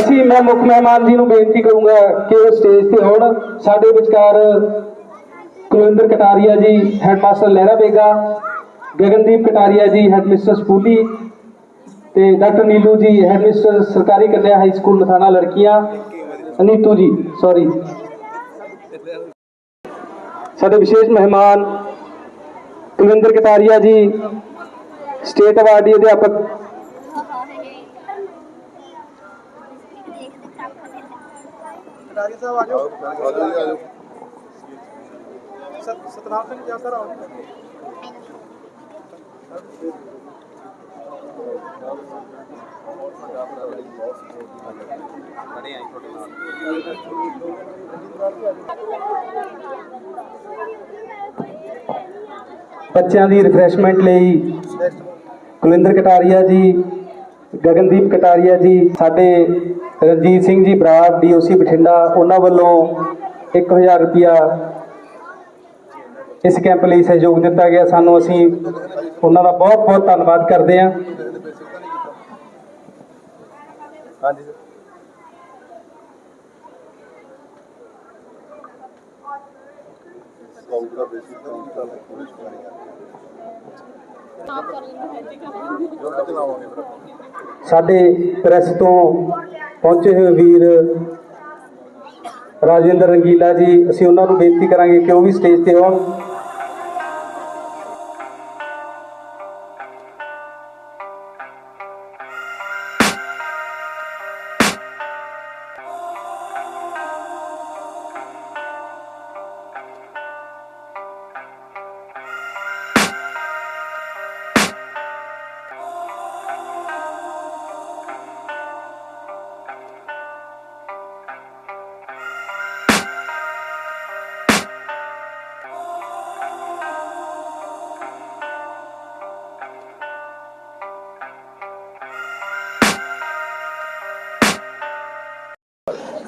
ਅਸੀਂ, ਮੈਂ ਮੁੱਖ ਮਹਿਮਾਨ ਜੀ ਨੂੰ ਬੇਨਤੀ ਕਰੂੰਗਾ ਕਿ ਉਹ ਸਟੇਜ ਤੇ ਆਉਣ ਸਾਡੇ ਵਿਚਕਾਰ ਕੁਲਵਿੰਦਰ ਕਟਾਰੀਆ ਜੀ ਹੈਡਮਾਸਟਰ ਲਹਿਰਾ ਬੇਗਾ, ਗਗਨਦੀਪ ਕਟਾਰੀਆ ਜੀ ਹੈਡਮਿਸਟਰ ਸਕੂਲੀ ਤੇ ਡਾਕਟਰ ਨੀਲੂ ਜੀ ਹੈਡ ਮਿਸਟਰ ਸਰਕਾਰੀ ਕੰਨਿਆ ਹਾਈ ਸਕੂਲ ਮਥਾਣਾ ਲੜਕੀਆਂ, ਅਨੀਤੂ ਜੀ ਸੌਰੀ ਸਾਡੇ ਵਿਸ਼ੇਸ਼ ਮਹਿਮਾਨ ਕੁਲਵਿੰਦਰ ਕਟਾਰੀਆ ਜੀ ਸਟੇਟ ਅਵਾਰਡੀ ਅਧਿਆਪਕ ਕਟਾਰੀ ਸਾਹਿਬ ਆ ਜਾਓ। ਸਤ- ਸਤਨਾਮ ਸਿੰਘ ਜੀ ਸਰ ਆਓ। ਬੱਚਿਆਂ ਦੀ ਰਿਫਰੈਸ਼ਮੈਂਟ ਲਈ ਕੁਲਿੰਦਰ ਕਟਾਰੀਆ ਜੀ ਗਗਨਦੀਪ ਕਟਾਰੀਆ ਜੀ ਸਾਡੇ ਰਣਜੀਤ ਸਿੰਘ ਜੀ ਬਰਾੜ ਡੀਓਸੀ ਬਠਿੰਡਾ ਉਹਨਾਂ ਵੱਲੋਂ 1000 ਰੁਪਿਆ ਇਸ ਕੈਂਪ ਲਈ ਸਹਿਯੋਗ ਦਿੱਤਾ ਗਿਆ। ਸਾਨੂੰ ਅਸੀਂ ਉਹਨਾਂ ਦਾ ਬਹੁਤ ਬਹੁਤ ਧੰਨਵਾਦ ਕਰਦੇ ਹਾਂ। ਹਾਂਜੀ। ਸਾਡੇ ਪ੍ਰੈਸ ਤੋਂ ਪਹੁੰਚੇ ਹੋਏ ਵੀਰ ਰਾਜਿੰਦਰ ਰੰਗੀਲਾ ਜੀ, ਅਸੀਂ ਉਹਨਾਂ ਨੂੰ ਬੇਨਤੀ ਕਰਾਂਗੇ ਕਿ ਉਹ ਵੀ ਸਟੇਜ ਤੇ ਆਉਣ।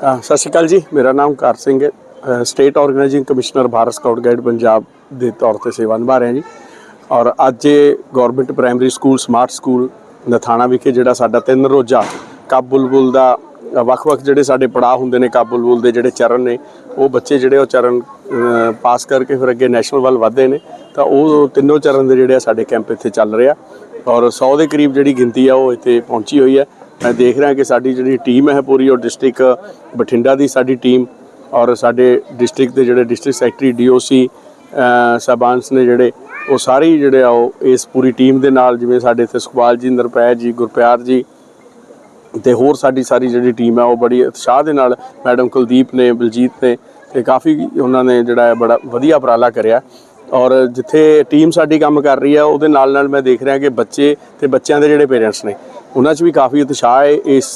ਸਤਿ ਸ਼੍ਰੀ ਅਕਾਲ ਜੀ, ਮੇਰਾ ਨਾਮ ਕਾਰ ਸਿੰਘ ਹੈ। State organising commissioner Bharat scout guide Punjab ਦੇ ਤੌਰ ਤੇ ਸੇਵਾ ਨਿਭਾ ਰਿਹਾ ਜੀ। ਔਰ ਅੱਜ ਇਹ government primary school smart school Nathana ਵਿਖੇ ਜਿਹੜਾ ਸਾਡਾ ਤਿੰਨ ਰੋਜ਼ਾ ਕੱਬ ਬੁਲਬੁਲ ਦਾ ਵੱਖ-ਵੱਖ ਜਿਹੜੇ ਸਾਡੇ ਪੜਾਅ ਹੁੰਦੇ ਨੇ ਕੱਬ ਬੁਲਬੁਲ ਦੇ ਜਿਹੜੇ ਚਰਨ ਨੇ, ਉਹ ਬੱਚੇ ਜਿਹੜੇ ਉਹ ਚਰਨ ਪਾਸ ਕਰਕੇ ਫਿਰ ਅੱਗੇ ਨੈਸ਼ਨਲ ਵੱਲ ਵਧਦੇ ਨੇ। ਤਾਂ ਉਹ ਤਿੰਨੋਂ ਚਰਨ ਦੇ ਜਿਹੜੇ ਆ ਸਾਡੇ ਕੈਂਪ ਇੱਥੇ ਚੱਲ ਰਿਹਾ ਔਰ 100 ਦੇ ਕਰੀਬ ਜਿਹੜੀ ਗਿਣਤੀ ਆ ਉਹ ਇੱਥੇ ਪਹੁੰਚੀ ਹੋਈ ਹੈ। ਮੈਂ ਦੇਖ ਰਿਹਾ ਕਿ ਸਾਡੀ ਜਿਹੜੀ ਟੀਮ ਹੈ ਪੂਰੀ, ਉਹ ਡਿਸਟ੍ਰਿਕਟ ਬਠਿੰਡਾ ਦੀ ਸਾਡੀ ਟੀਮ ਔਰ ਸਾਡੇ ਡਿਸਟ੍ਰਿਕਟ ਦੇ ਜਿਹੜੇ ਡਿਸਟ੍ਰਿਕਟ ਸੈਕਟਰੀ ਡੀਓਸੀ ਸਾਹਿਬਾਨਸ ਨੇ ਜਿਹੜੇ, ਉਹ ਸਾਰੇ ਜਿਹੜੇ ਆ, ਉਹ ਇਸ ਪੂਰੀ ਟੀਮ ਦੇ ਨਾਲ, ਜਿਵੇਂ ਸਾਡੇ ਇੱਥੇ ਸੁਖਪਾਲ ਜੀ ਨਿਰਪੈ ਜੀ ਗੁਰਪਿਆਰ ਜੀ ਤੇ ਹੋਰ ਸਾਡੀ ਸਾਰੀ ਜਿਹੜੀ ਟੀਮ ਹੈ, ਉਹ ਬੜੀ ਉਤਸ਼ਾਹ ਦੇ ਨਾਲ ਮੈਡਮ ਕੁਲਦੀਪ ਨੇ, ਬਲਜੀਤ ਨੇ ਤੇ ਕਾਫੀ ਉਹਨਾਂ ਨੇ ਜਿਹੜਾ ਹੈ, ਬੜਾ ਵਧੀਆ ਉਪਰਾਲਾ ਕਰਿਆ। ਔਰ ਜਿੱਥੇ ਟੀਮ ਸਾਡੀ ਕੰਮ ਕਰ ਰਹੀ ਹੈ ਉਹਦੇ ਨਾਲ ਨਾਲ ਮੈਂ ਦੇਖ ਰਿਹਾ ਕਿ ਬੱਚੇ ਤੇ ਬੱਚਿਆਂ ਦੇ ਜਿਹੜੇ ਪੇਰੈਂਟਸ ਨੇ, ਉਹਨਾਂ 'ਚ ਵੀ ਕਾਫੀ ਉਤਸ਼ਾਹ ਹੈ ਇਸ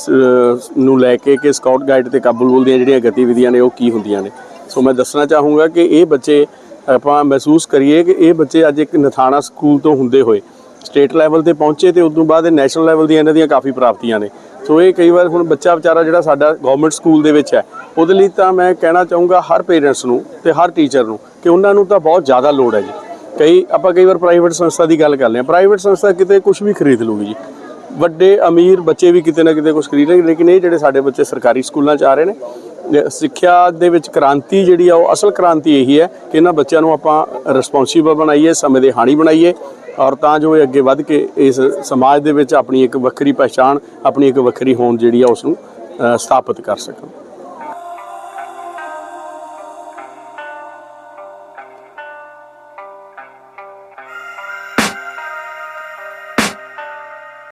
ਨੂੰ ਲੈ ਕੇ ਕਿ ਸਕਾਊਟ ਗਾਈਡ ਤੇ ਕਾਬੂਲ ਦੀਆਂ ਜਿਹੜੀਆਂ ਗਤੀਵਿਧੀਆਂ ਨੇ, ਉਹ ਕੀ ਹੁੰਦੀਆਂ ਨੇ। ਸੋ ਮੈਂ ਦੱਸਣਾ ਚਾਹੂੰਗਾ ਕਿ ਇਹ ਬੱਚੇ ਆਪਾਂ ਮਹਿਸੂਸ ਕਰੀਏ ਕਿ ਇਹ ਬੱਚੇ ਅੱਜ ਇੱਕ ਨਥਾਣਾ ਸਕੂਲ ਤੋਂ ਹੁੰਦੇ ਹੋਏ ਸਟੇਟ ਲੈਵਲ ਤੇ ਪਹੁੰਚੇ ਤੇ ਉਸ ਤੋਂ ਬਾਅਦ ਇਹ ਨੈਸ਼ਨਲ ਲੈਵਲ ਦੀਆਂ ਇਹਨਾਂ ਦੀਆਂ ਕਾਫੀ ਪ੍ਰਾਪਤੀਆਂ ਨੇ। ਸੋ ਇਹ ਕਈ ਵਾਰ ਹੁਣ ਬੱਚਾ ਵਿਚਾਰਾ ਜਿਹੜਾ ਸਾਡਾ ਗਵਰਨਮੈਂਟ ਸਕੂਲ ਦੇ ਵਿੱਚ ਹੈ, ਉਹਦੇ ਲਈ ਤਾਂ ਮੈਂ ਕਹਿਣਾ ਚਾਹੂੰਗਾ ਹਰ ਪੇਰੈਂਟਸ ਨੂੰ ਤੇ ਹਰ ਟੀਚਰ ਨੂੰ ਕਿ ਉਹਨਾਂ ਨੂੰ ਤਾਂ ਬਹੁਤ ਜ਼ਿਆਦਾ ਲੋੜ ਹੈ ਜੀ। ਕਈ ਆਪਾਂ ਕਈ ਵਾਰ ਪ੍ਰਾਈਵੇਟ ਸੰਸਥਾ ਦੀ ਗੱਲ ਕਰ ਹਾਂ ਪ੍ਰਾਈਵੇਟ ਸੰਸਥਾ ਕਿਤੇ ਕੁਝ ਵੀ ਖਰੀਦ ਲੂਗੀ ਜੀ। ਵੱਡੇ, ਅਮੀਰ ਬੱਚੇ ਵੀ ਕਿਤੇ ਨਾ ਕਿਤੇ ਕੁਝ ਖਰੀਦ ਲੈਣਗੇ ਲੇਕਿਨ ਇਹ ਜਿਹੜੇ ਸਾਡੇ ਬੱਚੇ ਸਰਕਾਰੀ ਸਕੂਲਾਂ 'ਚ ਆ ਰਹੇ ਨੇ ਸਿੱਖਿਆ ਦੇ ਵਿੱਚ ਕ੍ਰਾਂਤੀ ਜਿਹੜੀ ਆ, ਉਹ ਅਸਲ ਕ੍ਰਾਂਤੀ ਇਹੀ ਹੈ ਕਿ ਇਹਨਾਂ ਬੱਚਿਆਂ ਨੂੰ ਆਪਾਂ ਰਿਸਪੌਂਸੀਬਲ ਬਣਾਈਏ, ਸਮੇਂ ਦੇ ਹਾਣੀ ਬਣਾਈਏ ਔਰ ਤਾਂ ਜੋ ਇਹ ਅੱਗੇ ਵੱਧ ਕੇ ਇਸ ਸਮਾਜ ਦੇ ਵਿੱਚ ਆਪਣੀ ਇੱਕ ਵੱਖਰੀ ਪਛਾਣ ਆਪਣੀ ਇੱਕ ਵੱਖਰੀ ਹੋਂਦ ਜਿਹੜੀ ਆ ਉਸ ਨੂੰ ਸਥਾਪਿਤ ਕਰ ਸਕਣ।